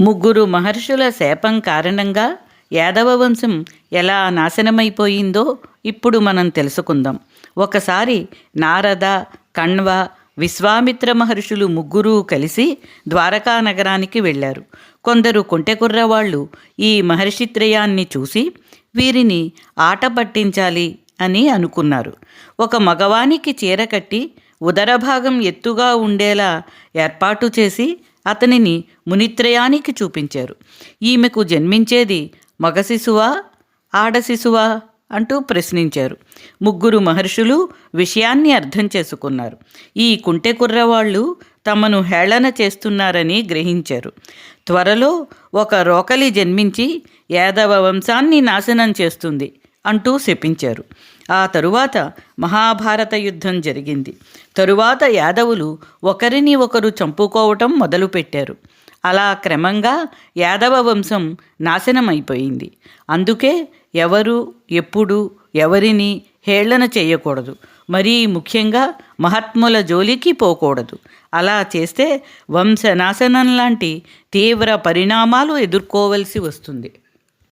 ముగ్గురు మహర్షుల శాపం కారణంగా యాదవ వంశం ఎలా నాశనమైపోయిందో ఇప్పుడు మనం తెలుసుకుందాం. ఒకసారి నారద కణ్వ విశ్వామిత్ర మహర్షులు ముగ్గురు కలిసి ద్వారకా నగరానికి వెళ్ళారు. కొందరు కొంటెకుర్రవాళ్ళు ఈ మహర్షిత్రయాన్ని చూసి వీరిని ఆట పట్టించాలి అని అనుకున్నారు. ఒక మగవానికి చీర కట్టి ఉదర భాగం ఎత్తుగా ఉండేలా ఏర్పాటు చేసి అతనిని మునిత్రయానికి చూపించారు. ఈమెకు జన్మించేది మగ శిశువా ఆడ శిశువా అంటూ ప్రశ్నించారు. ముగ్గురు మహర్షులు విషయాన్ని అర్థం చేసుకున్నారు. ఈ కుంటె కుర్రవాళ్ళు తమను హేళన చేస్తున్నారని గ్రహించారు. త్వరలో ఒక రోకలి జన్మించి యాదవ వంశాన్ని నాశనం చేస్తుంది. అంటూ శపించారు. ఆ తరువాత మహాభారత యుద్ధం జరిగింది. తరువాత యాదవులు ఒకరిని ఒకరు చంపుకోవటం మొదలుపెట్టారు. అలా క్రమంగా యాదవ వంశం నాశనమైపోయింది. అందుకే ఎవరు ఎప్పుడు ఎవరిని హేళన చేయకూడదు. మరీ ముఖ్యంగా మహాత్ముల జోలికి పోకూడదు. అలా చేస్తే వంశనాశనం లాంటి తీవ్ర పరిణామాలు ఎదుర్కోవలసి వస్తుంది.